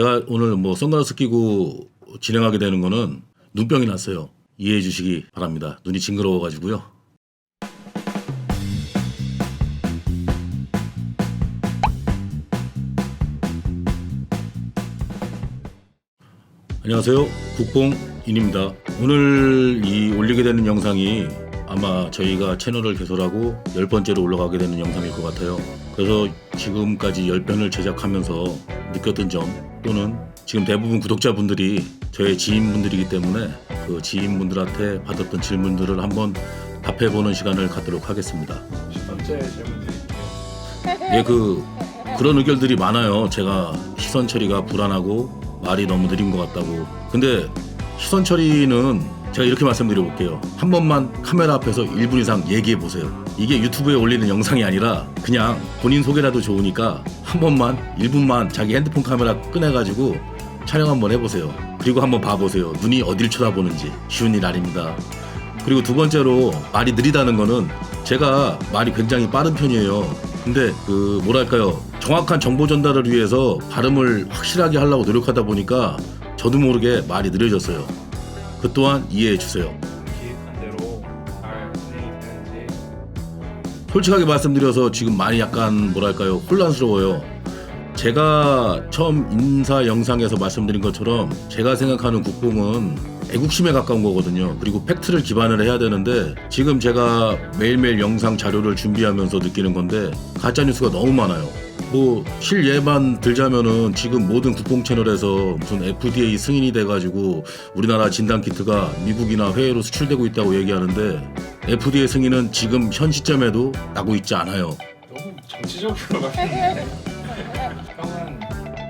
제가 오늘 뭐 선글라스 끼고 진행하게 되는 거는 눈병이 났어요. 이해해 주시기 바랍니다. 눈이 징그러워 가지고요. 안녕하세요. 국뽕인입니다. 오늘 이 올리게 되는 영상이 아마 저희가 채널을 개설하고 열 번째로 올라가게 되는 영상일 것 같아요. 그래서 지금까지 열 편을 제작하면서 느꼈던 점 또는 지금 대부분 구독자분들이 저의 지인분들이기 때문에 그 지인분들한테 받았던 질문들을 한번 답해보는 시간을 갖도록 하겠습니다. 첫 번째 질문 드릴게요. 예, 그 그런 의견들이 많아요. 제가 시선 처리가 불안하고 말이 너무 느린 것 같다고. 근데 시선 처리는 제가 이렇게 말씀드려 볼게요. 한 번만 카메라 앞에서 1분 이상 얘기해 보세요. 이게 유튜브에 올리는 영상이 아니라 그냥 본인 소개라도 좋으니까 한 번만 1분만 자기 핸드폰 카메라 꺼내가지고 촬영 한번 해보세요. 그리고 한번 봐보세요. 눈이 어딜 쳐다보는지 쉬운 일 아닙니다. 그리고 두 번째로 말이 느리다는 거는 제가 말이 굉장히 빠른 편이에요. 근데 그 뭐랄까요 정확한 정보 전달을 위해서 발음을 확실하게 하려고 노력하다 보니까 저도 모르게 말이 느려졌어요. 그 또한 이해해 주세요. 솔직하게 말씀드려서 지금 많이 약간 뭐랄까요 혼란스러워요. 제가 처음 인사 영상에서 말씀드린 것처럼 제가 생각하는 국뽕은 애국심에 가까운 거거든요. 그리고 팩트를 기반을 해야 되는데 지금 제가 매일매일 영상 자료를 준비하면서 느끼는 건데 가짜 뉴스가 너무 많아요. 뭐 실예만 들자면은 지금 모든 국뽕 채널에서 무슨 FDA 승인이 돼가지고 우리나라 진단 키트가 미국이나 해외로 수출되고 있다고 얘기하는데 FDA 승인은 지금 현 시점에도 나고 있지 않아요. 너무 정치적으로 말했는데 형은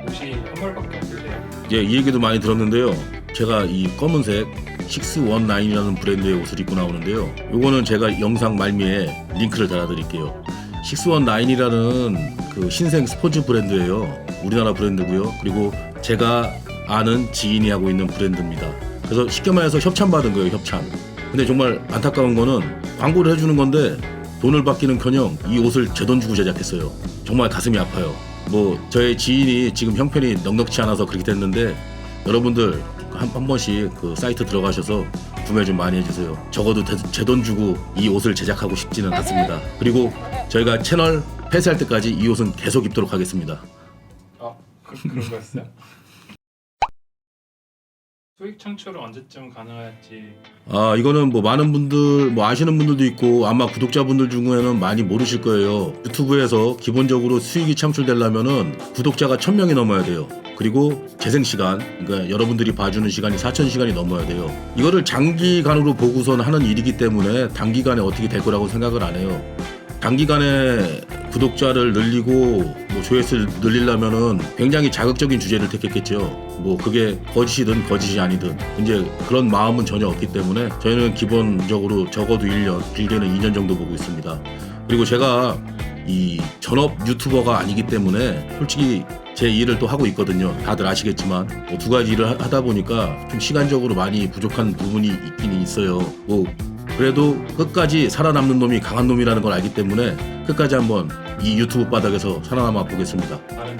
옷이 한 벌밖에 없는데요. 예, 이 얘기도 많이 들었는데요. 제가 이 검은색 619이라는 브랜드의 옷을 입고 나오는데요. 요거는 제가 영상 말미에 링크를 달아드릴게요. 619이라는 그 신생 스포츠 브랜드예요. 우리나라 브랜드고요. 그리고 제가 아는 지인이 하고 있는 브랜드입니다. 그래서 쉽게 말해서 협찬 받은 거예요, 협찬. 근데 정말 안타까운 거는 광고를 해주는 건데 돈을 받기는커녕 이 옷을 제 돈 주고 제작했어요. 정말 가슴이 아파요. 뭐 저의 지인이 지금 형편이 넉넉치 않아서 그렇게 됐는데 여러분들 한, 한 번씩 그 사이트 들어가셔서 구매 좀 많이 해주세요. 적어도 제 돈 주고 이 옷을 제작하고 싶지는 않습니다. 그리고 저희가 채널 폐쇄할 때까지 이 옷은 계속 입도록 하겠습니다. 아 그, 그런 거였어요? 수익 창출은 언제쯤 가능할지 아 이거는 뭐 많은 분들 뭐 아시는 분들도 있고 아마 구독자분들 중에는 많이 모르실 거예요 유튜브에서 기본적으로 수익이 창출되려면은 구독자가 1000명이 넘어야 돼요 그리고 재생 시간 그러니까 여러분들이 봐주는 시간이 4000시간이 넘어야 돼요 이거를 장기간으로 보고선 하는 일이기 때문에 단기간에 어떻게 될 거라고 생각을 안 해요 단기간에 구독자를 늘리고 뭐 조회수를 늘리려면은 굉장히 자극적인 주제를 택했겠죠. 뭐 그게 거짓이든 거짓이 아니든 이제 그런 마음은 전혀 없기 때문에 저희는 기본적으로 적어도 1년, 길게는 2년 정도 보고 있습니다. 그리고 제가 이 전업 유튜버가 아니기 때문에 솔직히 제 일을 또 하고 있거든요. 다들 아시겠지만 뭐두 가지 일을 하- 하다 보니까 좀 시간적으로 많이 부족한 부분이 있긴 있어요. 뭐 그래도 끝까지 살아남는 놈이 강한 놈이라는 걸 알기 때문에 끝까지 한번 이 유튜브 바닥에서 살아남아 보겠습니다. 다른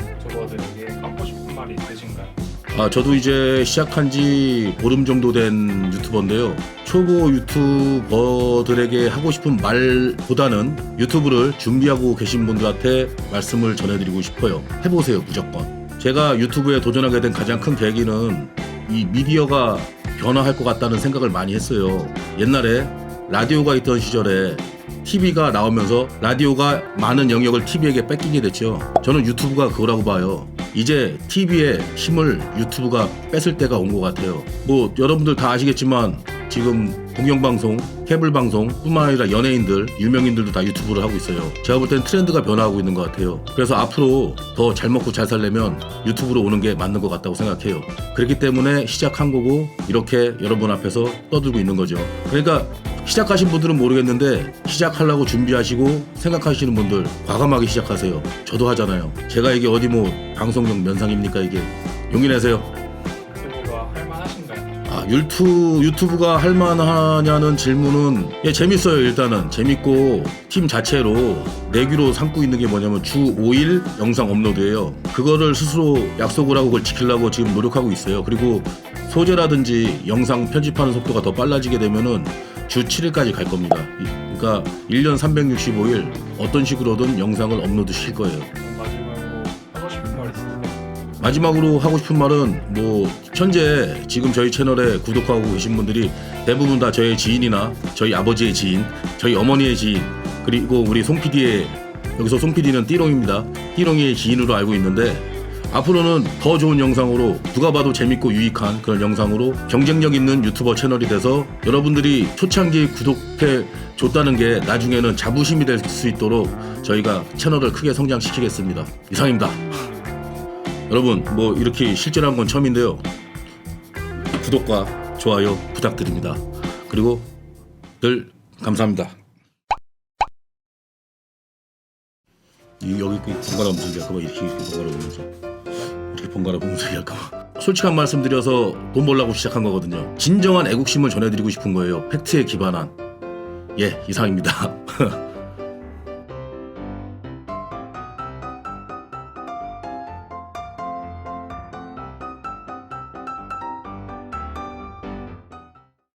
아, 저도 이제 시작한 지 보름 정도 된 유튜버인데요. 초보 유튜버들에게 하고 싶은 말보다는 유튜브를 준비하고 계신 분들한테 말씀을 전해드리고 싶어요. 해보세요, 무조건. 제가 유튜브에 도전하게 된 가장 큰 계기는 이 미디어가 변화할 것 같다는 생각을 많이 했어요. 옛날에 라디오가 있던 시절에 TV가 나오면서 라디오가 많은 영역을 TV에게 뺏기게 됐죠. 저는 유튜브가 그거라고 봐요. 이제 TV의 힘을 유튜브가 뺏을 때가 온 것 같아요. 뭐 여러분들 다 아시겠지만 지금 공영방송, 케이블방송 뿐만 아니라 연예인들, 유명인들도 다 유튜브를 하고 있어요. 제가 볼 땐 트렌드가 변화하고 있는 것 같아요. 그래서 앞으로 더 잘 먹고 잘 살려면 유튜브로 오는 게 맞는 것 같다고 생각해요. 그렇기 때문에 시작한 거고 이렇게 여러분 앞에서 떠들고 있는 거죠. 그러니까 시작하신 분들은 모르겠는데 시작하려고 준비하시고 생각하시는 분들 과감하게 시작하세요. 저도 하잖아요. 제가 이게 어디 뭐 방송용 면상입니까 이게 용기 내세요. 유튜버가 할만하신가요? 아 유튜, 유튜브가 할만하냐는 질문은 예, 재밌어요 일단은 재밌고 팀 자체로 내규로 삼고 있는 게 뭐냐면 주 5일 영상 업로드예요 그거를 스스로 약속을 하고 그걸 지키려고 지금 노력하고 있어요 그리고 소재라든지 영상 편집하는 속도가 더 빨라지게 되면은 주 7일까지 갈 겁니다 이- 그러니까 1년 365일 어떤 식으로든 영상을 업로드 시킬 거예요 마지막으로 하고 싶은 말은 뭐 현재 지금 저희 채널에 구독하고 계신 분들이 대부분 다 저의 지인이나 저희 아버지의 지인, 저희 어머니의 지인, 그리고 우리 송 PD의 여기서 송 PD는 띠롱입니다. 띠롱이의 지인으로 알고 있는데 앞으로는 더 좋은 영상으로 누가 봐도 재밌고 유익한 그런 영상으로 경쟁력 있는 유튜버 채널이 돼서 여러분들이 초창기에 구독해 줬다는 게 나중에는 자부심이 될 수 있도록 저희가 채널을 크게 성장시키겠습니다. 이상입니다. 여러분 뭐 이렇게 실전한 건 처음인데요 구독과 좋아요 부탁드립니다 그리고 늘 감사합니다 이 여기 그 번갈아 보면서 얘기할까봐 이렇게 번갈아 이렇게 번갈아 보면서 얘기할까봐 솔직한 말씀 드려서 돈 벌려고 시작한 거거든요. 진정한 애국심을 전해드리고 싶은 거예요. 팩트에 기반한. 예 이상입니다